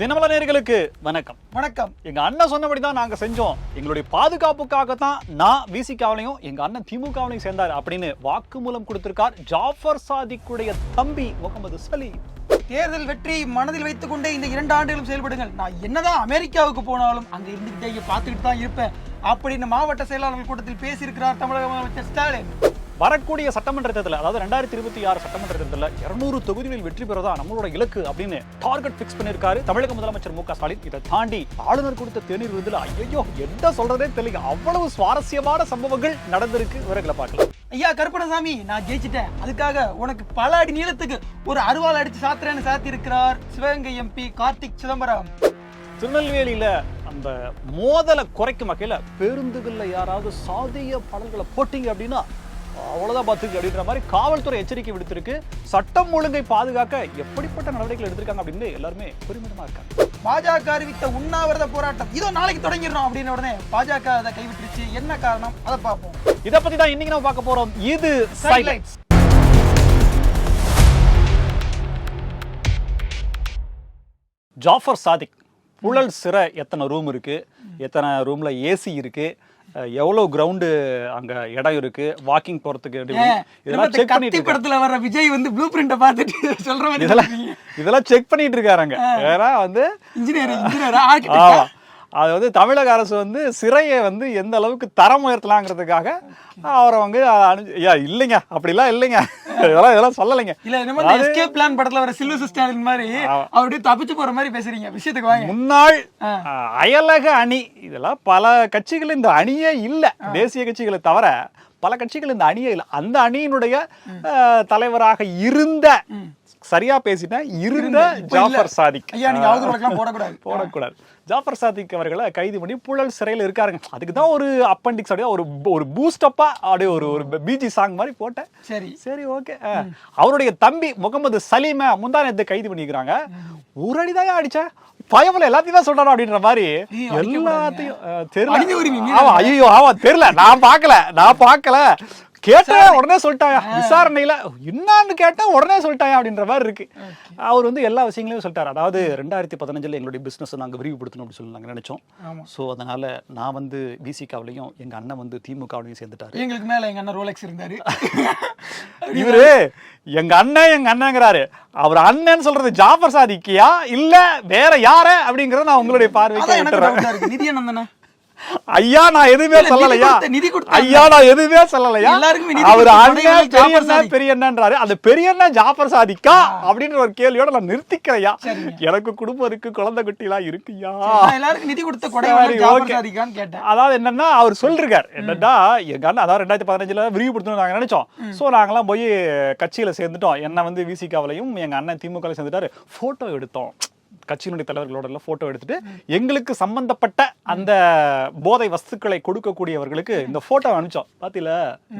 தினமல நேர்களுக்கு வணக்கம். வணக்கம். எங்க அண்ணன் சொன்னபடி தான் நாங்க செஞ்சோம். எங்களுடைய பாதுகாப்புக்காக தான் நான் விசிகாவிலையும் எங்க அண்ணன் திமுகவிலையும் சேர்ந்தார் அப்படின்னு வாக்குமூலம் கொடுத்திருக்கார் ஜாஃபர் சாதிக்குடைய தம்பி முகமது சலீம். தேர்தல் வெற்றி மனதில் வைத்துக் கொண்டே இந்த இரண்டு ஆண்டுகளும் செயல்படுங்கள். நான் என்னதான் அமெரிக்காவுக்கு போனாலும் அங்க இருந்துகிட்டே இங்க பார்த்துக்கிட்டு தான் இருப்பேன். அப்படின்னு மாவட்ட செயலாளர்கள் கூட்டத்தில் பேசியிருக்கிறார் தமிழக முதலமைச்சர் ஸ்டாலின். வரக்கூடிய சட்டமன்ற தேர்தல் அதாவது ரெண்டாயிரத்தி இருபத்தி ஆறு சட்டமன்ற தேர்தலில் இருநூறு தொகுதிகளில் வெற்றி பெறதா நம்மளோட இலக்கு அப்படின்னு டார்கெட் ஃபிக்ஸ் பண்ணியிருக்காரு தமிழக முதலமைச்சர் மு க ஸ்டாலின். இதை தாண்டி ஆளுநர் கொடுத்த தேநீர் விருதுல ஐயோ என்ன சொல்றதே தெரியல. அவ்வளவு சுவாரஸ்யமான சம்பவங்கள் நடந்திருக்கு. விவரங்களை பார்க்கலாம். ஐயா கருப்பணசாமி நான் ஜெயிச்சிட்டேன். அதுக்காக உனக்கு பல அடி நீளத்துக்கு ஒரு அருவாள் அடிச்சு சாத்திரன்னு சாத்தி இருக்கிறார் சிவகங்கை எம்பி கார்த்திக் சிதம்பரம். திருநெல்வேலியில அந்த மோதலை குறைக்கும் வகையில பேருந்துகள்ல யாராவது சாதிய பாடல்களை போட்டீங்க அப்படின்னா அவ்வளவுதான் பார்த்துக்கு அப்படின்ற மாதிரி காவல்துறை எச்சரிக்கை விடுத்திருக்கு. சட்டம் ஒழுங்கை பாதுகாக்க எப்படிப்பட்ட நடவடிக்கைகள் எடுத்திருக்காங்க அப்படின்னு எல்லாருமே பெருமிதமா இருக்காங்க. பாஜக அறிவித்த உண்ணாவிரத போராட்டம். இதோ நாளைக்கு தொடங்கிடுறோம் அப்படின்னு உடனே பாஜக அதை கைவிட்டுருச்சு. என்ன காரணம்? அதை பார்ப்போம். இதை பத்தி தான் இன்னைக்கு நம்ம பார்க்க போறோம். இது சைலைட்ஸ் ஜாஃபர் சாதிக் புழல் சிறை எத்தனை ரூம் இருக்கு? எத்தனை ரூம்ல ஏசி இருக்கு? எவ்வளவு கிரவுண்டு அங்க இடம் இருக்கு? வாக்கிங் போறதுக்கு இதெல்லாம் செக் பண்ணிட்டு. படத்துல வர்ற விஜய் வந்து ப்ளூ பிரிண்ட பார்த்துட்டு சொல்ற மாதிரி இதெல்லாம் இதெல்லாம் செக் பண்ணிட்டு இருக்காருங்க ஏன்னா வந்து இன்ஜினியர் இன்ஜினியர் அது வந்து தமிழக அரசு வந்து சிறையை வந்து எந்த அளவுக்கு தரம் உயர்த்தலாங்கிறதுக்காக அவரை வந்து ஐயா இல்லைங்க. அப்படிலாம் இல்லைங்க. இதெல்லாம் இதெல்லாம் சொல்லலைங்க. இல்ல நம்ம எஸ்கேப் பிளான் படத்துல வர சில்வர் ஸ்டாலின் மாதிரி அப்படியே தப்பிச்சு போற மாதிரி பேசுறீங்க. விஷயத்துக்கு வாங்க. முன்னாள் அயலக அணி. இதெல்லாம் பல கட்சிகள் இந்த அணியே இல்ல. தேசிய கட்சிகளை தவிர பல கட்சிகள் இந்த அணியே இல்லை. அந்த அணியினுடைய தலைவராக இருந்த சரியா பேசிட்டேன். இருந்த ஜாஃபர் சாதிக். ஐயா நீங்க அவதூறு வழக்கெல்லாம் போடக்கூடாது. போடக்கூடாது. ஜாஃபர் சாதிக் அவர்களை கைது பண்ணி புழல் சிறையில் இருக்காருங்க. அதுக்கு தான் ஒரு அப்பண்டிக்ஸ் அப்படியே ஒரு ஒரு பூஸ்டப்பா அப்படியே ஒரு ஒரு பிஜி சாங் மாதிரி போட்டேன். சரி. சரி ஓகே அவருடைய தம்பி முகமது சலீம முந்தானத்தை கைது பண்ணிக்கிறாங்க. ஒரு அடிதான் அடிச்சேன் பயமில்ல எல்லாத்தையும் தான் சொல்றாரு அப்படின்ற மாதிரி எல்லாத்தையும் தெரியல. ஆமா ஐயோ ஆமா தெரியல. நான் பார்க்கல. நான் பார்க்கல. கேட்டேன் உடனே சொல்லிட்டாயா? விசாரணையில என்னன்னு கேட்டேன் உடனே சொல்லிட்டாயா? அப்படின்ற மாதிரி இருக்கு. அவர் வந்து எல்லா விஷயங்களையும் சொல்லிட்டாரு. அதாவது ரெண்டாயிரத்தி பதினஞ்சுல எங்களுடைய பிசினஸ் நாங்க விரிவுபடுத்தணும் அப்படின்னு சொல்லி நாங்க நினைச்சோம். சோ அதனால நான் வந்து விசிகாவிலையும் எங்க அண்ணன் வந்து திமுகவிலையும் சேர்ந்துட்டாரு. எங்களுக்கு மேல எங்க அண்ணன் ரோலெக்ஸ் இருந்தாரு. இவரு எங்க அண்ணன் எங்க அண்ணங்கிறாரு. அவர் அண்ணன் சொல்றது ஜாஃபர் சாதிக்கியா? இல்ல வேற யார? அப்படிங்கறத நான் உங்களுடைய பார்வைக்கு அதான் ஐயா நான் எதுவுமே சொல்லலையா? கொடுத்த- நிதி கொடுத்த ஐயா நான் எதுவுமே சொல்லலையா? அவர் அண்ணன் பெரிய. பெரிய அண்ணன்றாரு அந்த பெரிய அண்ணன் ஜாஃபர் சாதிக்கா? அப்படின்ற ஒரு கேள்வியோட நான் நிறுத்திக்கிறையா. எனக்கு குடும்பம் இருக்கு குழந்தை எல்லாம் இருக்குயா எல்லாருக்கும் நிதி கொடுத்த கேட்டேன். அதாவது என்னன்னா அவர் சொல்லிருக்காரு. என்னன்னா எங்க அண்ணன் அதாவது ரெண்டாயிரத்தி பதினஞ்சுல விரிவுபடுத்தணும் நாங்க நினைச்சோம். சோ நாங்கெல்லாம் போய் கட்சியில சேர்ந்துட்டோம். என்ன வந்து விசிகாவிலையும் எங்க அண்ணன் திமுக சேர்ந்துட்டாரு. போட்டோ எடுத்தோம். கட்சியினுடைய தலைவர்களோட எல்லாம் போட்டோ எடுத்துட்டு எங்களுக்கு சம்பந்தப்பட்ட அந்த போதை வஸ்துக்களை கொடுக்கக்கூடியவர்களுக்கு இந்த போட்டோ அனுப்பிச்சோம். பாத்தீல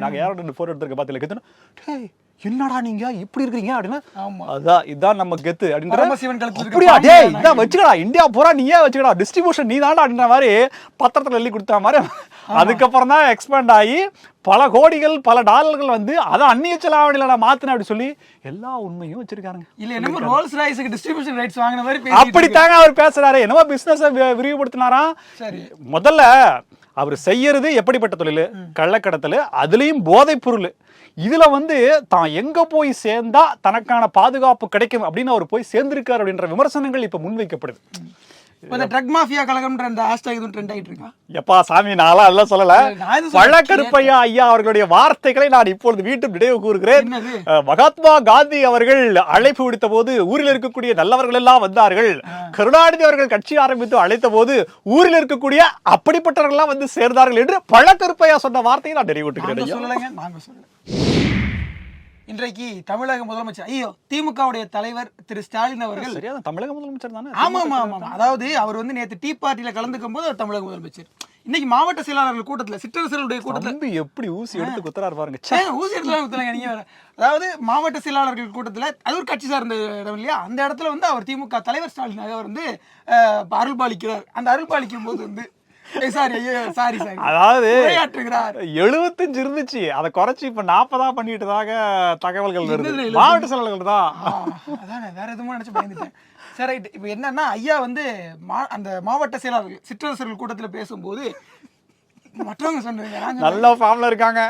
நாங்க யாரோட போட்டோ எடுத்திருக்க டேய் என்னடா நீங்க? இப்படி இருக்கீங்க அப்படின்னா. அதான் இதான் நம்ம கெத்து அப்படின்ற டேய் தானா இதான் வச்சுக்கடா. இந்தியா பூரா நீயே வச்சுக்கடா. டிஸ்ட்ரிபியூஷன் நீ தான்டா அப்படின்ற மாதிரி பத்திரத்துல எழுதி கொடுத்த மாதிரி அதுக்கப்புறம் தான் எக்ஸ்பேண்ட் ஆகி பல கோடிகள் பல டாலர்கள் வந்து அதை அந்நிய செலாவணியில நான் மாத்தினேன் அப்படி சொல்லி எல்லா உண்மையும் வச்சிருக்காருங்க இல்ல என்னமோ ரோல்ஸ் ராய்ஸ்க்கு டிஸ்ட்ரிபியூஷன் ரைட்ஸ் வாங்கின மாதிரி. அப்படித்தாங்க அவர் பேசுறாரு. என்னமோ பிசினஸ் விரிவுபடுத்தினாராம் சரி. முதல்ல அவர் செய்யறது எப்படிப்பட்ட தொழில்? கள்ளக்கடத்தல் அதுலயும் போதைப் பொருள். இதுல வந்து தான் எங்க போய் சேர்ந்தா தனக்கான பாதுகாப்பு கிடைக்கும் அப்படின்னு அவர் போய் சேர்ந்திருக்காரு அப்படின்ற விமர்சனங்கள் இப்ப முன்வைக்கப்படுது. இந்த ட்ரக் மாஃபியா கழகம்ன்ற அந்த ஹேஷ்டாக் எதுவும் ட்ரெண்ட் ஆயிட்டு இருக்கா? எப்பா சாமி நான்லாம் எல்லாம் சொல்லல. நான் எதுவும் சொல்லல. பழக்கருப்பையா ஐயா அவர்களுடைய வார்த்தைகளை நான் இப்பொழுது வீட்டு நினைவு கூறுகிறேன். மகாத்மா காந்தி அவர்கள் அழைப்பு விடுத்த போது ஊரில் இருக்கக்கூடிய நல்லவர்கள் எல்லாம் வந்தார்கள். கருணாநிதி அவர்கள் கட்சி ஆரம்பித்து அழைத்த போது ஊரில் இருக்கக்கூடிய அப்படிப்பட்டவர்கள் எல்லாம் வந்து சேர்ந்தார்கள் என்று பழக்கருப்பையா சொன்ன வார்த்தையை நான் நினைவூட்டுகிறேன் ஐயா. சொல்லலைங்க நாங்க சொல்லல இன்றைக்கு தமிழக முதலமைச்சர் ஐயோ திமுகவுடைய தலைவர் திரு ஸ்டாலின் அவர்கள் சரியா தமிழக முதலமைச்சர் தானே? ஆமா ஆமா ஆமா. அதாவது அவர் வந்து நேத்து டீ பார்ட்டியில கலந்துக்கும் போது அவர் தமிழக முதலமைச்சர். இன்னைக்கு மாவட்ட செயலாளர்கள் கூட்டத்துல சிற்றரசர்களுடைய கூட்டத்துல எப்படி ஊசி எடுத்து குத்துறாரு பாருங்க. ஊசி எடுத்துல ஊத்துலங்க நீங்க. அதாவது மாவட்ட செயலாளர்கள் கூட்டத்துல அது ஒரு கட்சி சார்ந்த இடம் இல்லையா? அந்த இடத்துல வந்து அவர் திமுக தலைவர் ஸ்டாலின் அவர் வந்து அருள் பாலிக்கிறார் அந்த அருள் பாலிக்கும் போது வந்து அதாவது எழுபத்தஞ்சு இருந்துச்சு. அதை குறைச்சு இப்ப நாற்பதா பண்ணிட்டதாக தகவல்கள் வருது. மாவட்ட செயலாளர்கள் தான். அதானே வேற எதுவும் நினைச்சு பயந்துட்டேன். சரி ரைட் இப்போ என்னன்னா ஐயா வந்து மா அந்த மாவட்ட செயலாளர்கள் சிற்றரசர்கள் கூட்டத்துல பேசும்போது மற்றவங்க சொன்னீங்க. நல்ல ஃபார்ம்ல இருக்காங்க.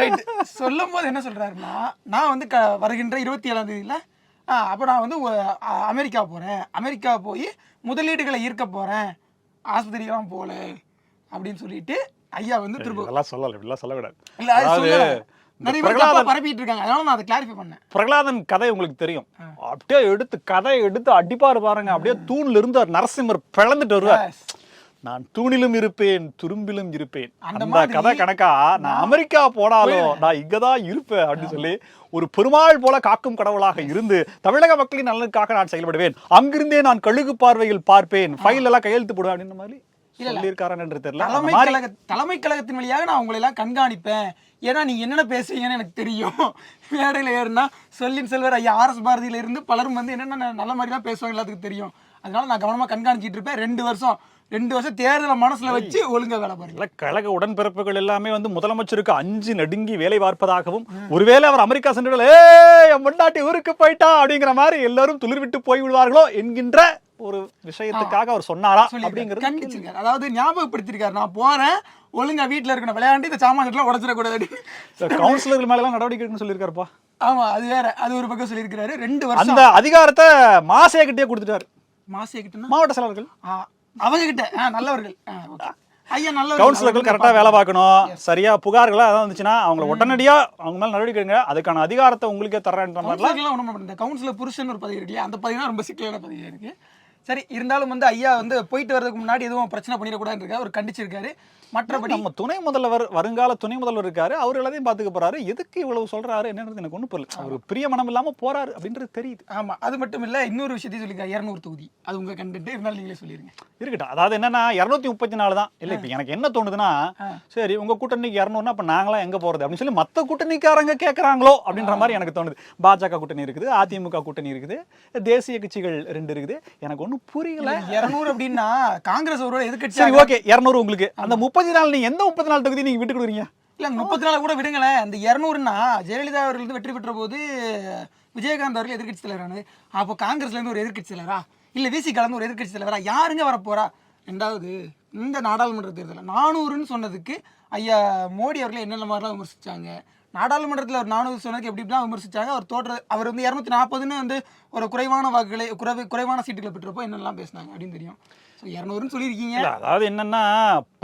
ரைட் சொல்லும் போது என்ன சொல்றாருன்னா நான் வந்து க வருகின்ற இருபத்தி ஏழாம் தேதியில அப்போ நான் வந்து அமெரிக்கா போறேன். அமெரிக்கா போய் முதலீடுகளை ஈர்க்க போறேன். ஆஸ்பத்திரிக்கெல்லாம் போல அப்படின்னு சொல்லிட்டு ஐயா வந்து திரும்ப இதெல்லாம் சொல்லல இப்படிலாம் சொல்லக்கூடாது. இல்ல அது சொல்லல. நிறைய பேர் பரப்பிட்டு இருக்காங்க. அதனால நான் அதை கிளாரிஃபை பண்ணேன். பிரகலாதன் கதை உங்களுக்கு தெரியும். அப்படியே எடுத்து கதை எடுத்து அடிப்பாரு பாருங்க. அப்படியே தூண்ல இருந்து நரசிம்மர் பிளந்துட்டு வருவார். நான் தூணிலும் இருப்பேன் துரும்பிலும் இருப்பேன். அந்த கதை கணக்கா நான் அமெரிக்கா போனாலும் நான் இங்கதான் இருப்பேன் அப்படின்னு சொல்லி ஒரு பெருமாள் போல காக்கும் கடவுளாக இருந்து தமிழக மக்களின் நலனுக்காக நான் செயல்படுவேன். அங்கிருந்தே நான் கழுகு பார்வையில் பார்ப்பேன். ஃபைல் எல்லாம் கையெழுத்து போடுவேன் அப்படின்ற மாதிரி சொல்லியிருக்காரான்னு தெரியல. தலைமை கழக தலைமை கழகத்தின் வழியாக நான் உங்களை எல்லாம் கண்காணிப்பேன். ஏன்னா நீங்க என்னென்ன பேசுவீங்கன்னு எனக்கு தெரியும். மேடையில் ஏறுனா சொல்லின் செல்வர் ஐயா ஆர்எஸ் பாரதியில இருந்து பலரும் வந்து என்னென்ன நல்ல மாதிரிலாம் பேசுவாங்க எல்லாத்துக்கும் தெரியும். அதனால நான் கவனமா கண்காணிச்சிட்டு இருப்பேன். ரெண்டு வருஷம் ரெண்டு வருஷம் தேர்தலை மனசுல வச்சு ஒழுங்கா வேலை பாருங்க. கழக உடன்பிறப்புகள் எல்லாமே வந்து முதலமைச்சருக்கு அஞ்சு நடுங்கி வேலை பார்ப்பதாகவும் ஒருவேளை அவர் அமெரிக்கா சென்று ஏ என் முன்னாட்டி ஊருக்கு போயிட்டா அப்படிங்கிற மாதிரி எல்லாரும் துளிர் விட்டு போய் விடுவார்களோ என்கின்ற ஒரு விஷயத்துக்காக அவர் சொன்னாரா சொல்லியிருக்காரு. அப்படிங்கிறது கண்டிச்சிருக்காரு. அதாவது ஞாபகப்படுத்திருக்காரு நான் போறேன். ஒழுங்கா வீட்டுல இருக்கணும். விளையாண்டு இந்த சாமான் செட்டுலாம் உடச்சிடக்கூடாது. கவுன்சிலர்கள் மேல எல்லாம் நடவடிக்கை எடுக்கணும்னு சொல்லியிருக்காருப்பா ஆமா அது வேற. அது ஒரு பக்கம் சொல்லியிருக்கிறாரு. ரெண்டு வருஷம் அந்த அதிகாரத்தை மாசே கிட்டே கொடுத்துட்டாரு. மாசே மாவட்ட செயலாளர்கள் அவங்க கிட்ட நல்லவர்கள். ஐயா நல்லவர்கள் கவுன்சிலர்கள் கரெக்டா வேலை பார்க்கணும். சரியா புகார்களா அதான் வந்துச்சுன்னா அவங்கள உடனடியா அவங்க மேல நடவடிக்கை எடுங்க. அதுக்கான அதிகாரத்தை உங்களுக்கே தர்றேன்ற மாதிரிலாம் ஒண்ணும் பண்ண. கவுன்சிலர் புருஷன் ஒரு பதவி இருக்கு அந்த பதவி தான் ரொம்ப சிக்கலான பதவியா இருக்கு. சரி இருந்தாலும் வந்து ஐயா வந்து போயிட்டு வர்றதுக்கு முன்னாடி எதுவும் பிரச்சனை பண்ணிடக்கூடாதுன்னு அவர் கண்டிச்சிருக்காரு. மற்றபடி நம்ம துணை முதல்வர் வருங்கால துணை முதல்வர் இருக்காரு. அவர் எல்லாத்தையும் பாத்துக்க போறாரு. எதுக்கு இவ்வளவு சொல்றாரு என்னன்றது எனக்கு ஒண்ணு புரியல. அவர் பிரிய மனம் இல்லாம போறாரு அப்படின்றது தெரியுது. ஆமா. அது மட்டும் இல்ல இன்னொரு விஷயத்தையும் சொல்லியிருக்காரு. இரநூறு தொகுதி. அது உங்க கண்டுட்டு இருந்தாலும் நீங்களே சொல்லிருங்க. இருக்கட்டும். அதாவது என்னன்னா இருநூத்தி முப்பத்தி நாலு தான். இல்ல இப்ப எனக்கு என்ன தோணுதுன்னா சரி உங்க கூட்டணிக்கு இரநூறுனா அப்ப நாங்களாம் எங்க போறது அப்படின்னு சொல்லி மத்த கூட்டணிக்காரங்க கேக்குறாங்களோ அப்படின்ற மாதிரி எனக்கு தோணுது. பாஜக கூட்டணி இருக்குது அதிமுக கூட்டணி இருக்குது தேசிய கட்சிகள் ரெண்டு இருக்குது. எனக்கு ஒண்ணும் புரியல. இரநூறு அப்படின்னா காங்கிரஸ் ஒரு எதிர்கட்சி சரி ஓகே இரநூறு உங்களுக்கு. அந்த முப்பத்தி நாலு நீங்க எந்த முப்பத்தி நாலு தொகுதி நீங்க விட்டு கொடுக்குறீங்க? இல்ல முப்பத்தி நாலு கூட விடுங்களேன் அந்த இரநூறுனா ஜெயலலிதா அவர்கள் வந்து வெற்றி பெற்ற போது விஜயகாந்த் அவர்கள் எதிர்கட்சி தலைவரானு அப்போ காங்கிரஸ்ல இருந்து ஒரு எதிர்க்கட்சி தலைவரா? இல்ல விசி கலந்து ஒரு எதிர்க்கட்சி தலைவரா? யாருங்க வரப்போறா? ரெண்டாவது இந்த நாடாளுமன்ற தேர்தலில் நானூறுன்னு சொன்னதுக்கு ஐயா மோடி அவர்களை என்னென்ன மாதிரிலாம் விமர்சிச்சாங்க? நாடாளுமன்றத்தில் ஒரு நானூறு சொன்னதுக்கு எப்படி இப்படிலாம் விமர்சிச்சாங்க? அவர் தோற்ற அவர் வந்து இரநூத்தி நாற்பதுன்னு வந்து ஒரு குறைவான வாக்குகளை குறைவு குறைவான சீட்டுகளை பெற்றப்போ என்னெல்லாம் பேசினாங்க அப்படின்னு தெரியும். இரநூறுன்னு சொல்லியிருக்கீங்க. அதாவது என்னன்னா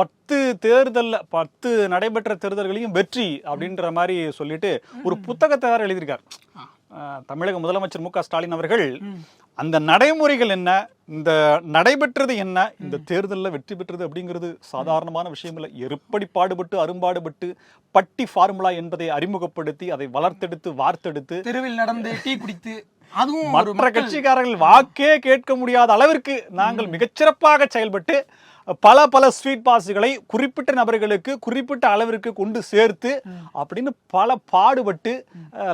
பத்து தேர்தல்ல பத்து நடைபெற்ற தேர்தல்களையும் வெற்றி அப்படின்ற மாதிரி சொல்லிட்டு ஒரு புத்தகத்தை வேற எழுதியிருக்கார். தமிழக முதலமைச்சர் மு க ஸ்டாலின் அவர்கள் அந்த நடைமுறைகள் என்ன இந்த நடைபெற்றது என்ன இந்த தேர்தல்ல வெற்றி பெற்றது அப்படிங்கிறது சாதாரணமான விஷயம் இல்லை எப்படி பாடுபட்டு அரும்பாடுபட்டு பட்டி ஃபார்முலா என்பதை அறிமுகப்படுத்தி அதை வளர்த்தெடுத்து வார்த்தெடுத்து தெருவில் நடந்து டீ குடித்து அதுவும் மற்ற கட்சிக்காரர்கள் வாக்கே கேட்க முடியாத அளவிற்கு நாங்கள் மிகச்சிறப்பாக செயல்பட்டு பல பல ஸ்வீட் பாஸ்களை குறிப்பிட்ட நபர்களுக்கு குறிப்பிட்ட அளவிற்கு கொண்டு சேர்த்து அப்படின்னு பல பாடுபட்டு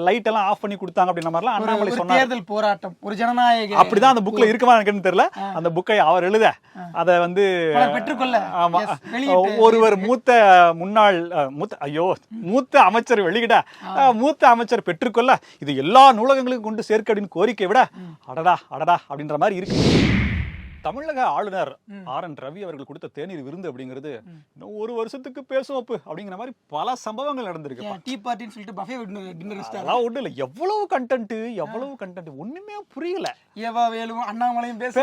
லைட் எல்லாம் ஆஃப் பண்ணி கொடுத்தாங்க அப்படின்ற மாதிரிலாம் அண்ணாமலை சொன்னார். தேர்தல் போராட்டம் ஒரு ஜனநாயக அப்படிதான் அந்த புக்ல இருக்குமா எனக்குன்னு தெரியல அந்த புக்கை அவர் எழுத. அத வந்து பெற்றுக்கொள்ள. ஆமா. ஒருவர் மூத்த முன்னாள் மூத்த ஐயோ மூத்த அமைச்சர் வெளியிட. மூத்த அமைச்சர் பெற்றுக்கொள்ள. இது எல்லா நூலகங்களுக்கும் கொண்டு சேர்க்க அப்படின்னு கோரிக்கை விட அடடா அடடா அப்படின்ற மாதிரி இருக்கு. தமிழக ஆளுநர் ஆர் என் ரவி அவர்கள் கொடுத்த தேநீர் விருந்து அப்படிங்கிறது இன்னும் ஒரு வருஷத்துக்கு பேசும் அப்பு அப்படிங்கிற மாதிரி பல சம்பவங்கள் நடந்திருக்கு டீ பார்ட்டின்னு சொல்லிட்டு பஃபே டின்னர் ஒண்ணும் இல்ல. எவ்வளவு கண்டென்ட் எவ்வளவு கண்டென்ட் ஒண்ணுமே புரியல. ஏவா வேலும் அண்ணாமலையும் பேச,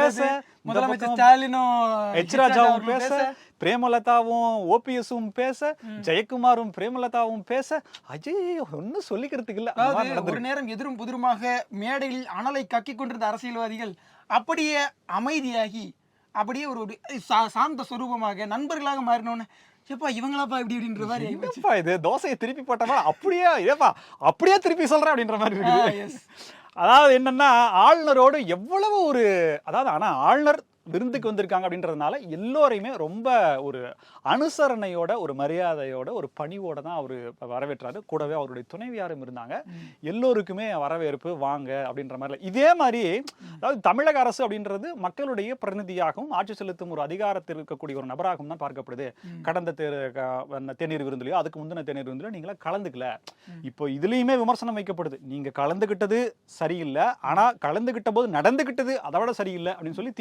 முதலமைச்சர் ஸ்டாலினும் எச் ராஜாவும் பேச பிரேமலதாவும் ஓபிஎஸும் பேச ஜெயக்குமாரும் பிரேமலதாவும் பேச அஜய் ஒன்னும் சொல்லிக்கிறதுக்கு இல்ல. ஒரு. நேரம் எதிரும் புதிருமாக மேடையில் அனலை கக்கிக் கொண்டிருந்த அரசியல்வாதிகள் அப்படியே அமைதியாகி அப்படியே ஒரு ஒரு சா- சாந்த சொரூபமாக நண்பர்களாக மாறினோன்னு எப்பா இவங்களாப்பா இப்படி இப்படின்ற மாதிரி. என்னப்பா இது தோசையை திருப்பி போட்டமா அப்படியே ஏப்பா அப்படியே திருப்பி சொல்றேன் அப்படின்ற மாதிரி இருக்குது. அதாவது என்னன்னா ஆளுநரோடு எவ்வளவு ஒரு அதாவது ஆனா ஆளுநர் விருந்துக்கு வந்திருக்காங்க அப்படின்றதுனால எல்லோரையுமே ரொம்ப ஒரு அனுசரணையோட ஒரு மரியாதையோட ஒரு பணிவோட தான் அவர் வரவேற்றாரு. கூடவே அவருடைய துணைவியாரும் இருந்தாங்க. எல்லோருக்குமே வரவேற்பு வாங்க அப்படின்ற மாதிரி இதே மாதிரி அதாவது தமிழக அரசு அப்படின்றது மக்களுடைய பிரதிநிதியாகவும் ஆட்சி செலுத்தும் ஒரு அதிகாரத்தில் இருக்கக்கூடிய ஒரு நபராகவும் தான் பார்க்கப்படுது. கடந்த தேநீர் விருந்துலையோ அதுக்கு முந்தின தேநீர் விருந்துலையோ நீங்களா கலந்துக்கல. இப்போ இதுலயுமே விமர்சனம் வைக்கப்படுது. நீங்க கலந்துகிட்டது சரியில்லை. ஆனா கலந்துகிட்ட போது நடந்துகிட்டது அதை விட சரியில்லை அப்படின்னு சொல்லி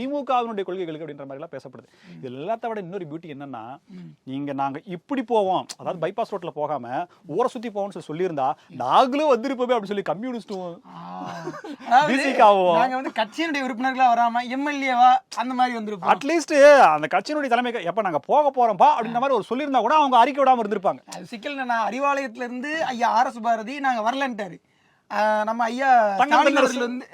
திமுகவினுடைய கொள்கைகளுக்கு அப்படின்ற மாதிரி எல்லாம் பேசப்படுது இது எல்லாத்த விட இன்னொரு பியூட்டி என்னன்னா நீங்க நாங்க இப்படி போவோம். அதாவது பைபாஸ் ரோட்ல போகாம ஊரை சுத்தி போவோம்னு சொல்லி சொல்லியிருந்தா நாங்களும் வந்திருப்போமே அப்படின்னு சொல்லி கம்யூனிஸ்டும். நாங்க வந்து கட்சியினுடைய உறுப்பினர்களா வராம எம்எல்ஏவா அந்த மாதிரி வந்திருப்போம். அட்லீஸ்ட் அந்த கட்சியினுடைய தலைமை எப்ப நாங்க போக போறோம்பா அப்படின்ற மாதிரி ஒரு சொல்லியிருந்தா கூட அவங்க அறிக்கை விடாம இருந்திருப்பாங்க. சிக்கல் நான் அறிவாலயத்துல இருந்து ஐயா ஆர் எஸ் பாரதி நாங்க வரலன்ட்டாரு. நம்ம ஐயா ஸ்டாலின். அவர்கள் வந்து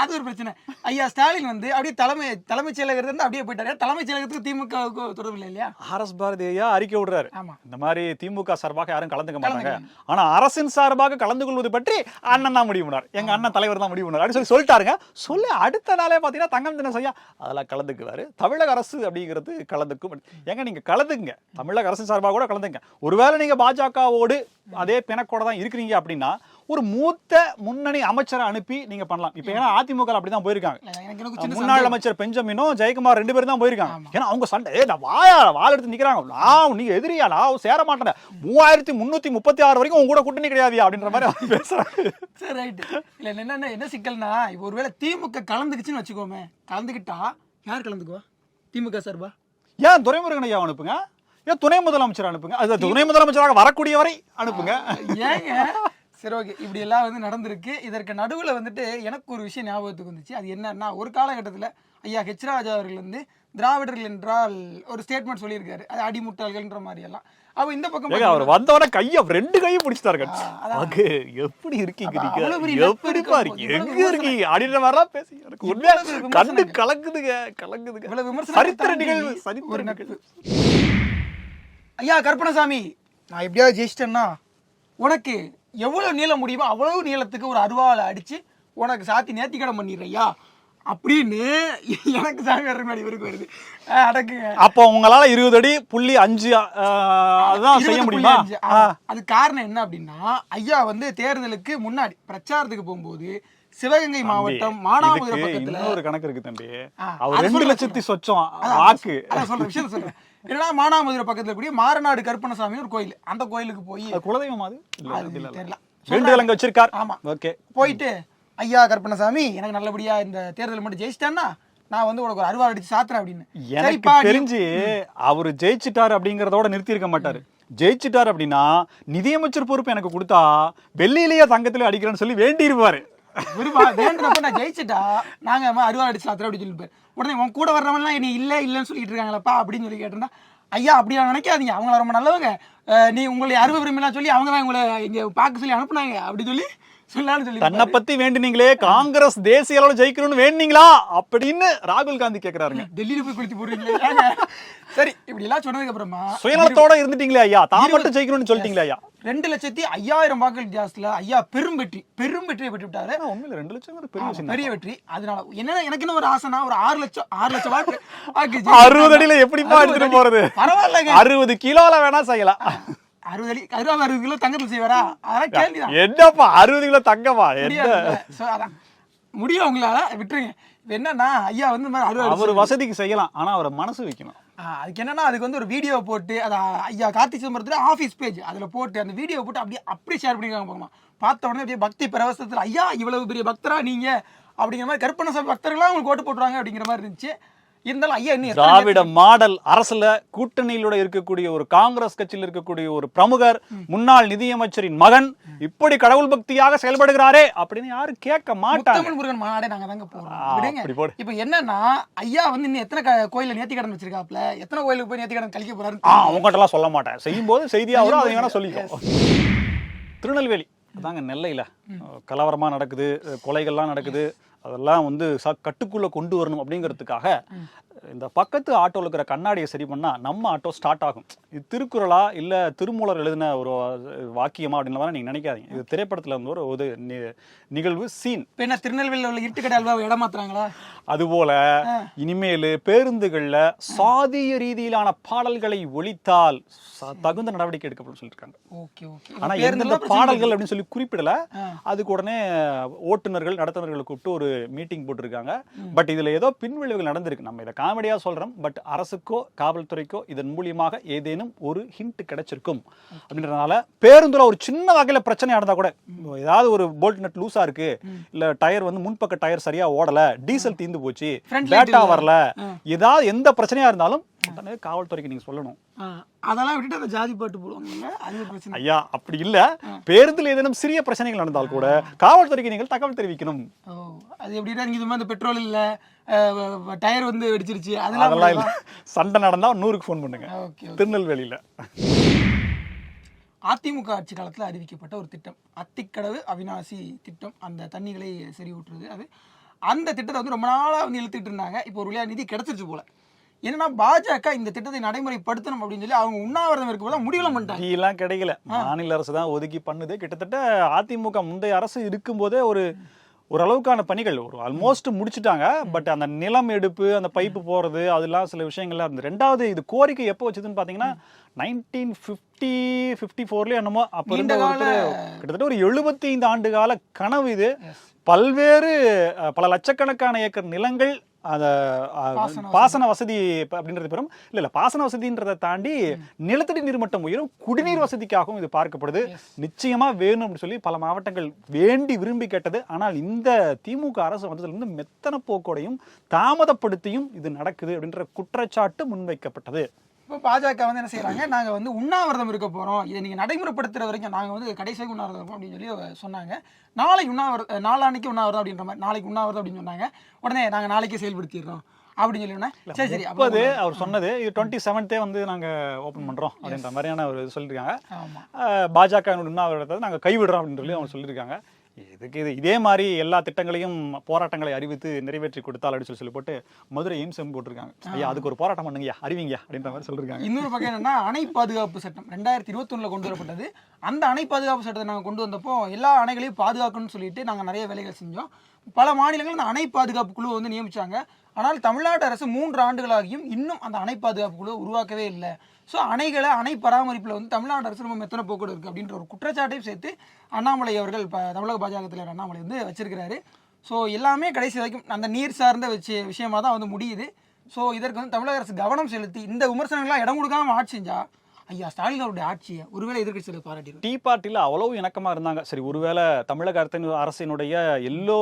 அது ஒரு பிரச்சனை. ஐயா ஸ்டாலின் வந்து அப்படியே தலைமை தலைமைச் செயலகத்துல இருந்து அப்படியே போயிட்டாரு. தலைமைச் செயலகத்துக்கு திமுகவுக்கு தொடர்பு இல்லை இல்லையா ஆர்எஸ் பாரதி ஐயா அறிக்கை விடுறாரு. ஆமா. இந்த மாதிரி திமுக சார்பாக யாரும் கலந்துக்க மாட்டாங்க. ஆனா அரசின் சார்பாக கலந்து கொள்வது பற்றி அண்ணன் தான் முடிவு பண்ணார் எங்க அண்ணன் தலைவர் தான் முடிவு பண்ணார் அப்படின்னு சொல்லி சொல்லிட்டாருங்க. சொல்லி அடுத்த நாளே பாத்தீங்கன்னா தங்கம் தினசு ஐயா அதெல்லாம் கலந்துக்குவாரு. தமிழக அரசு அப்படிங்கிறது கலந்துக்கும். ஏங்க நீங்க கலந்துக்குங்க. தமிழக அரசின் சார்பாக கூட கலந்துங்க ஒருவேளை நீங்க பாஜகவோடு அதே பிணக்கோட தான் இருக்கிறீங்க அப்படின்னா ஒரு மூத்த முன்னணி அமைச்சரை அனுப்பி நீங்க பண்ணலாம். இப்ப ஏன்னா அதிமுக போயிருக்காங்க. எனக்கு எனக்கு சின்ன முன்னாள் அமைச்சர் பெஞ்சமினும் ஜெயக்குமார் ரெண்டு பேரும் தான் போயிருக்காங்க. ஏன்னா அவங்க சண்டை ஏ நான் வாயா வாள் எடுத்து நிக்கிறாங்க. நான் நீங்க எதிரியா? நான் சேர மாட்டேன் மூவாயிரத்தி முன்னூத்தி முப்பத்தி ஆறு வரைக்கும் உங்க கூட கூட்டணி கிடையாதுயா? அப்படின்ற மாதிரி அவங்க பேசுறாங்க. சரி ரைட் இல்ல என்ன என்ன சிக்கல்னா இப்போ ஒருவேளை திமுக கலந்துக்குச்சுன்னு வச்சுக்கோமே கலந்துக்கிட்டா யார் கலந்துக்குவா? திமுக சார்பா? ஏன் துரைமுருகன் ஐயா அனுப்புங்க? ஏன் துணை முதலமைச்சர் அனுப்புங்க? அது துணை முதலமைச்சராக வரக்கூடிய வரை அனுப்புங்க ஏங்க? சரி ஓகே இப்படி எல்லாம் வந்து நடந்திருக்கு. இதற்கு நடுவில் வந்துட்டு எனக்கு ஒரு விஷயம் ஞாபகத்துக்கு வந்துச்சு. அது என்னன்னா ஒரு காலகட்டத்தில் ஐயா ஹெச் ராஜா அவர்கள் வந்து திராவிடர்கள் என்றால் ஒரு ஸ்டேட்மெண்ட் சொல்லியிருக்காரு. அது அடிமுட்டாள்கள்ன்ற மாதிரி எல்லாம் அப்போ இந்த பக்கம் அவர் வந்தவன கைய ரெண்டு கையும் பிடிச்சிட்டாரு. அங்க எப்படி இருக்கீங்க நீங்க? அவ்வளவு பெரிய நட்பு எப்படி இருக்கும். பாருங்க இவ்வளவு எங்க. இருக்கீங்க? அப்படின்ற மாதிரிலாம் பேசி எனக்கு உண்மையா இருக்கு. கலக்குதுங்க கலக்குதுங்க இவ்வளவு விமர்சனம் சரித்திர நிகழ்வு சரித்திர நிகழ்வு ஐயா கற்பனசாமி நான் எப்படியாவது ஜெயிச்சிட்டேன்னா உனக்கு எவ்வளவு நீளம் முடியுமோ அவ்வளவு நீளத்துக்கு ஒரு அருவாளை அடிச்சு உனக்கு சாத்தி நேர்த்திக்கடன் பண்ணிடுறையா அப்படின்னு எனக்கு சாமி வர்ற முன்னாடி இவருக்கு வருது. அஹ் அடக்குங்க. அப்போ உங்களால இருபது அடி புள்ளி அஞ்சு அதுதான் செய்ய முடியுமா? அது காரணம் என்ன அப்படின்னா ஐயா வந்து தேர்தலுக்கு முன்னாடி பிரச்சாரத்துக்கு போகும்போது சிவகங்கை மாவட்டம் மானாமதுரை பக்கத்துல இன்னொரு கணக்கு இருக்கு தம்பி. அவர் ரெண்டு லட்சத்தி சொச்சம் அதான் வாக்கு. அதான் சொல்றேன் மானாமதுரை பக்கத்துல கூடிய மாரநாடு கருப்பணசாமி ஒரு கோயில். அந்த கோயிலுக்கு போய் குலதெய்வம் அது? தெரியல. வேண்டுதல் அங்க வச்சிருக்கார். ஆமா. ஓகே. போயிட்டு ஐயா கருப்பணசாமி எனக்கு நல்லபடியா இந்த தேர்தல் மட்டும் ஜெயிச்சிட்டேன்னா நான் வந்து உனக்கு ஒரு அருவாள் அடிச்சு சாத்துறேன் அப்படின்னு. எனக்கு தெரிஞ்சு அவரு ஜெயிச்சிட்டாரு அப்படிங்கறதோட நிறுத்தி இருக்க மாட்டாரு. ஜெயிச்சிட்டாரு அப்படின்னா நிதியமைச்சர் பொறுப்பு எனக்கு கொடுத்தா வெள்ளியிலேயே தங்கத்துல அடிக்கிறேன்னு சொல்லி வேண்டி இருப்பாரு விரும்பா வேண்டப்ப நான் ஜெயிச்சிட்டா நாங்க அறுவா அருவாள் அடிச்சு சாத்துறோம் அப்படின்னு சொல்லிப்பாரு உடனே உன் கூட வர்றவன்லாம் நீ இல்ல இல்லன்னு சொல்லிட்டு இருக்காங்களப்பா அப்படின்னு சொல்லி கேட்டிருந்தா ஐயா அப்படியா நினைக்காதீங்க. அவங்கள ரொம்ப நல்லவங்க. நீ உங்களை அருவ விரும்பலாம் சொல்லி அவங்க தான் உங்களை இங்க பார்க்க சொல்லி அனுப்புனாங்க. அப்படி சொல்லி சொல்லலாம்னு சொல்லி தன்னை பத்தி வேண்டினீங்களே காங்கிரஸ் தேசிய அளவுல ஜெயிக்கணும்னு வேண்டினீங்களா? அப்படின்னு ராகுல் காந்தி கேக்குறாருங்க. டெல்லியில போய் குளித்து போடுறீங்களே? சரி இப்படி எல்லாம் சொன்னதுக்கு அப்புறமா சுயநலத்தோட இருந்துட்டீங்களே ஐயா? தான் மட்டும் ஜெயிக்கணும்னு சொல்லிட்டீங்களே ஐயா? ரெண்டு லட்சத்தி ஐயாயிரம் வாக்குகள் வித்தியாசத்துல ஐயா பெரும் வெற்றி பெரும் வெற்றியை பெற்று விட்டாரு உண்மையில ரெண்டு லட்சம் பெரிய விஷயம் பெரிய வெற்றி. அதனால என்ன எனக்கு என்ன ஒரு ஆசைனா ஒரு ஆறு லட்சம் ஆறு லட்சம் வாக்கு அறுபது அடியில எப்படிப்பா எடுத்துட்டு. போறது? பரவாயில்லைங்க. அறுபது கிலோல வேணா செய்யலாம். அறுபது அடி அறுபது அறுபது கிலோ தங்கத்தில் செய்வாரா? அதெல்லாம் கேள்விதான். என்னப்பா அறுபது கிலோ தங்கமா? So, அதான். முடியும் உங்களால விட்டுருங்க. இப்ப என்னன்னா ஐயா வந்து இந்த மாதிரி அறுபது அவர் வசதிக்கு செய்யலாம் ஆனா அவரை மனசு வைக்கணும். அதுக்கு என்னன்னா அதுக்கு வந்து ஒரு வீடியோ போட்டு அதை ஐயா கார்த்திக் சிதம்பரத்துல ஆஃபீஸ் பேஜ் அதில் போட்டு அந்த வீடியோ போட்டு அப்படியே அப்படியே ஷேர் பண்ணிருக்காங்க பார்க்கணும் பார்த்த உடனே அப்படியே பக்தி பரவசத்தில் ஐயா இவ்வளவு பெரிய பக்தரா நீங்க? அப்படிங்கிற மாதிரி கருப்பணசாமி பக்தர்களாம் உங்களுக்கு ஓட்டு போட்டுருவாங்க அப்படிங்கிற மாதிரி இருந்துச்சு. இருந்தாலும் ஐயா இன்னும் திராவிட மாடல் அரசுல கூட்டணியிலோட இருக்கக்கூடிய ஒரு காங்கிரஸ் கட்சியில் இருக்கக்கூடிய ஒரு பிரமுகர் முன்னாள் நிதியமைச்சரின் மகன் இப்படி கடவுள் பக்தியாக செயல்படுகிறாரே அப்படின்னு யாரும் கேட்க மாட்டாங்க. முருகன் மாநாடே நாங்க தாங்க போறோம். இப்போ என்னன்னா ஐயா வந்து இன்னும் எத்தனை க- கோயில்ல நேர்த்தி கடன் வச்சிருக்காப்ல எத்தனை கோயிலுக்கு போய் நேர்த்தி கடன் கழிக்க போறாரு அவங்ககிட்ட எல்லாம் சொல்ல மாட்டேன். செய்யும் போது செய்தியா வரும் அதை வேணா சொல்லிக்கோ. திருநெல்வேலி. அதாங்க நெல்லையில. கலவரமா நடக்குது கொலைகள்லாம் நடக்குது அதெல்லாம் வந்து ச கட்டுக்குள்ள கொண்டு வரணும் அப்படிங்கிறதுக்காக இந்த பக்கத்து ஆட்டோல இருக்கிற கண்ணாடியை சரி பண்ணா நம்ம ஆட்டோ ஸ்டார்ட் ஆகும். இது திருக்குறளா இல்ல திருமூலர் எழுதின ஒரு வாக்கியமா அப்படின்னு நீங்க நினைக்காதீங்க. இது திரைப்படத்துல இருந்து ஒரு ஒரு நிகழ்வு சீன் இப்போ என்ன திருநெல்வேலியில் உள்ள இருட்டுக்கடை அல்வா இடமாத்துறாங்களா அதுபோல இனிமேல் பேருந்துகள்ல சாதிய ரீதியிலான பாடல்களை ஒழித்தால் தகுந்த நடவடிக்கை எடுக்கப்படும் சொல்லியிருக்காங்க ஓகே ஓகே. ஆனா எந்தெந்த பாடல்கள் அப்படின்னு சொல்லி குறிப்பிடல. அதுக்கு உடனே ஓட்டுநர்கள் நடத்துனர்களை கூப்பிட்டு ஒரு மீட்டிங் போட்டிருக்காங்க. பட் இதுல ஏதோ பின்விளைவுகள் நடந்திருக்கு. நம்ம இதை காமெடியா சொல்றோம். பட் அரசுக்கோ காவல்துறைக்கோ இதன் மூலியமாக ஏதேனும் ஒரு ஹிண்ட் கிடைச்சிருக்கும். அப்படின்றதுனால பேருந்துல ஒரு சின்ன வகையில பிரச்சனை நடந்தா கூட ஏதாவது ஒரு போல்ட் நட் லூசா இருக்கு. இல்ல டயர் வந்து முன்பக்க டயர் சரியா ஓடல. டீசல் தீந்து போச்சு. இல்ல. வரல. ஏதாவது எந்த பிரச்சனையா இருந்தாலும் உடனே காவல்துறைக்கு நீங்க சொல்லணும். அதெல்லாம் விட்டுட்டு அந்த ஜாதி பாட்டு போடுவாங்க அது பிரச்சனை. ஐயா அப்படி இல்ல. பேருந்துல ஏதேனும் சிறிய பிரச்சனைகள் நடந்தால் கூட காவல்துறைக்கு நீங்கள் தகவல் தெரிவிக்கணும். அது எப்படின்னா நீங்க இந்த பெட்ரோல் இல்ல டயர் வந்து வெடிச்சிருச்சு அதெல்லாம் இல்ல. சண்டை நடந்தா நூறுக்கு ஃபோன் பண்ணுங்க. திருநெல்வேலியில. அதிமுக ஆட்சி காலத்தில் அறிவிக்கப்பட்ட ஒரு திட்டம். அத்திக்கடவு அவினாசி திட்டம். அந்த தண்ணிகளை செறிவூட்டுறது. அது அந்த திட்டத்தை வந்து ரொம்ப நாளாக வந்து இழுத்துட்டு இருந்தாங்க. இப்போ ஒரு வழியாக நிதி கிடைச்சிருச்சு போல. என்னன்னா பாஜக இந்த திட்டத்தை நடைமுறைப்படுத்தணும் அப்படின்னு சொல்லி அவங்க உண்ணாவிரதம் இருக்க போல முடிவுலாம் பண்ணிட்டாங்க எல்லாம் கிடைக்கல. மாநில அரசு தான் ஒதுக்கி பண்ணுது. கிட்டத்தட்ட அதிமுக முந்தைய அரசு இருக்கும்போதே ஒரு ஓரளவுக்கான பணிகள் ஒரு ஆல்மோஸ்ட் முடிச்சிட்டாங்க. பட் அந்த நிலம் எடுப்பு அந்த பைப்பு போறது அதெல்லாம் சில விஷயங்கள்லாம் இருந்து ரெண்டாவது இது கோரிக்கை எப்போ வச்சதுன்னு பாத்தீங்கன்னா நைன்டீன் ஃபிஃப்டி ஃபிஃப்டி ஃபோர்லயே என்னமோ அப்ப இருந்த கிட்டத்தட்ட ஒரு 75 ஆண்டு கால கனவு இது. பல்வேறு பல லட்சக்கணக்கான ஏக்கர் நிலங்கள் அஹ், பாசன வசதி. அப்படின்றது பெரும். இல்ல இல்ல பாசன வசதின்றதை தாண்டி நிலத்தடி நீர்மட்டம் உயரும் குடிநீர் வசதிக்காகவும் இது பார்க்கப்படுது. நிச்சயமா வேணும் அப்படின்னு சொல்லி பல மாவட்டங்கள் வேண்டி விரும்பி கேட்டது. ஆனால் இந்த திமுக அரசு வந்ததுல இருந்து மெத்தன போக்கோடையும் தாமதப்படுத்தியும் இது நடக்குது அப்படின்ற குற்றச்சாட்டு முன்வைக்கப்பட்டது. இப்போ பாஜக வந்து என்ன செய்றாங்க? நாங்க வந்து உண்ணாவிரதம் இருக்க போறோம். இதை நீங்க நடைமுறைப்படுத்துற வரைக்கும் நாங்க வந்து கடைசி வரைக்கும் உண்ணாவிரதம் இருப்போம் அப்படின்னு சொல்லி சொன்னாங்க. நாளைக்கு உண்ணாவிரதம் நாளான்னைக்கு உண்ணாவிரதம் அப்படின்ற மாதிரி நாளைக்கு உண்ணாவிரதம் அப்படின்னு சொன்னாங்க. உடனே நாங்க நாளைக்கே செயல்படுத்திடுறோம் அப்படின்னு சொல்லி உடனே, சரி சரி அப்போ முப்பது அவர் சொன்னது இது டுவெண்ட்டி செவன்த்தே வந்து நாங்க ஓபன் பண்றோம் அப்படின்ற மாதிரியான ஒரு சொல்லியிருக்காங்க. பாஜக உண்ணாவிரதத்தை நாங்க கைவிடுறோம் அப்படின்னு சொல்லி அவங்க சொல்லியிருக்காங்க. இதுக்கு இது இதே மாதிரி எல்லா திட்டங்களையும் போராட்டங்களை அறிவித்து நிறைவேற்றி கொடுத்தால் அப்படின்னு சொல்லி சொல்லி போட்டு மதுரை எய்ம்ஸ் போட்டிருக்காங்க. ஐயா அதுக்கு ஒரு போராட்டம் பண்ணுங்கய்யா அறிவிங்க அப்படின்ற மாதிரி சொல்லியிருக்காங்க இன்னொரு பக்கம் என்னன்னா அணை பாதுகாப்பு சட்டம் ரெண்டாயிரத்தி இருபத்தொன்னுல கொண்டு வரப்பட்டது. அந்த அணை பாதுகாப்பு சட்டத்தை நாங்கள் கொண்டு வந்தப்போ எல்லா அணைகளையும் பாதுகாக்கணும்னு சொல்லிட்டு நாங்கள் நிறைய வேலைகள் செஞ்சோம். பல மாநிலங்கள் அந்த அணை பாதுகாப்பு குழு வந்து நியமிச்சாங்க. ஆனால் தமிழ்நாடு அரசு மூன்று ஆண்டுகளாகியும் இன்னும் அந்த அணை பாதுகாப்பு குழு உருவாக்கவே இல்லை. ஸோ அணைகளை அணை பராமரிப்பில் வந்து தமிழ்நாடு அரசு ரொம்ப மெத்தனை போக்குவரத்து இருக்குது அப்படின்ற ஒரு குற்றச்சாட்டையும் சேர்த்து அண்ணாமலை அவர்கள் இப்போ தமிழக பாஜக தலைவர் அண்ணாமலை வந்து வச்சிருக்கிறாரு. ஸோ எல்லாமே கடைசி வரைக்கும் அந்த நீர் சார்ந்த வச்சு விஷயமா தான் வந்து முடியுது. ஸோ இதற்கு வந்து தமிழக அரசு கவனம் செலுத்தி இந்த விமர்சனங்கள்லாம் இடம் கொடுக்காம ஆட்சி செஞ்சால் ஐயா ஸ்டாலின் அவருடைய ஆட்சியை ஒருவேளை எதிர்க்கட்சியில் பாராட்டிடுவேன் டீ பார்ட்டியில் அவ்வளவு இணக்கமா இருந்தாங்க. சரி ஒருவேளை தமிழக அரசின் அரசினுடைய எல்லோ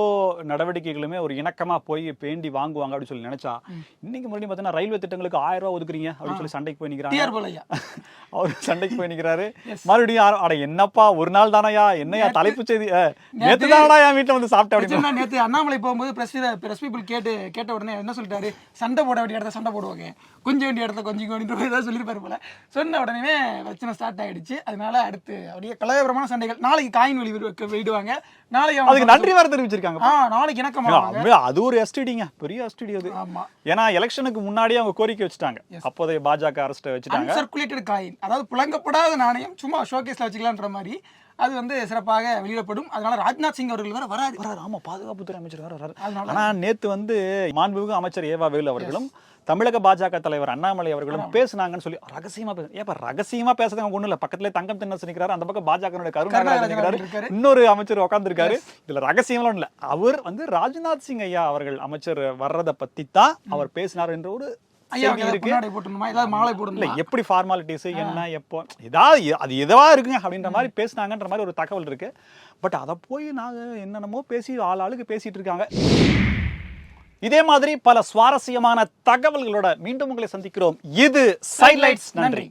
நடவடிக்கைகளுமே ஒரு இணக்கமா போய் பேண்டி வாங்குவாங்க அப்படின்னு சொல்லி நினைச்சா இன்னைக்கு மறுபடியும் பார்த்தீங்கன்னா ரயில்வே திட்டங்களுக்கு ஆயிரம் ரூபாய் ஒதுக்குறீங்க அப்படின்னு சொல்லி சண்டைக்கு போய் ஐயா. அவர் சண்டைக்கு போய் நிக்கிறாரு. மறுபடியும் அட என்னப்பா ஒரு நாள் தானயா என்னையா தலைப்பு செய்தி நேத்து தானடா என் வீட்டுல வந்து சாப்பிட்டேன் அப்படின்னு. நேத்து அண்ணாமலை போகும்போது பிரஸ் பிரஸ் பீப்புள் கேட்டு கேட்ட உடனே என்ன சொல்லிட்டாரு? சண்டை போட வேண்டிய இடத்துல சண்டை போடுவாங்க. கொஞ்சம் வேண்டிய இடத்துல கொஞ்சம் வேண்டிய ஏதாவது சொல்லியிருப்பாரு போல. சொன்ன உடனே பிரச்சனை ஸ்டார்ட் ஆயிடுச்சு. அதனால அடுத்து அப்படியே கலவரமான சண்டைகள். நாளைக்கு காயின் வெளி விடு- வெளியிடுவாங்க நாளைக்கு அதுக்கு நன்றி வேற தெரிவிச்சிருக்காங்க. ஆ நாளைக்கு இணக்கமாவாங்க உண்மையா, அது ஒரு எஸ்டிடிங்க பெரிய எஸ்டிடி அது. ஆமா. ஏன்னா எலெக்ஷனுக்கு முன்னாடியே அவங்க கோரிக்கை வச்சுட்டாங்க. அப்போதைய பாஜக அரசு வச்சுட்டாங்க. அன்சர்க்குலேட்டட் காயின் அதாவது புழங்கப்படாத நாணயம். சும்மா ஷோகேஸ்ல வச்சுக்கலான்ற மாதிரி. அது வந்து சிறப்பாக வெளியிடப்படும். அதனால ராஜ்நாத் சிங் அவர்கள் வேற வராது வராரு. ஆமா பாதுகாப்புத்துறை அமைச்சர் வேற அதனால ஆனா நேத்து வந்து மாண்புமிகு அமைச்சர் ஏவா வேலு அவர்களும் தமிழக பாஜக தலைவர் அண்ணாமலை அவர்களும் பேசுனாங்கன்னு சொல்லி ரகசியமா பேச ஏப்பா ரகசியமா பேசுறது அவங்க ஒண்ணும் இல்ல. பக்கத்துல தங்கம் தென்னரசு நிக்கிறாரு அந்த பக்கம் பாஜக கருணாகரன் கருணாகரன் நிக்கிறாரு இருக்காரு. இன்னொரு அமைச்சர் உட்கார்ந்திருக்காரு. இதுல ரகசியம்லாம் இல்ல. அவர் வந்து ராஜ்நாத் சிங் ஐயா அவர்கள் அமைச்சர் வர்றத பத்தி தான் அவர் பேசினார் என்ற ஒரு எப்படி ஃபார்மாலிட்டிஸ் என்ன எப்போ ஏதாவது அது எதுவா இருக்குங்க அப்படின்ற மாதிரி பேசுனாங்கன்ற மாதிரி ஒரு தகவல் இருக்கு. பட் அதை போய் நாங்க என்னென்னமோ பேசி ஆள் ஆளுக்கு பேசிட்டு இருக்காங்க. இதே மாதிரி பல சுவாரஸ்யமான தகவல்களோட மீண்டும் உங்களை சந்திக்கிறோம். இது சைலைட்ஸ் நன்றி.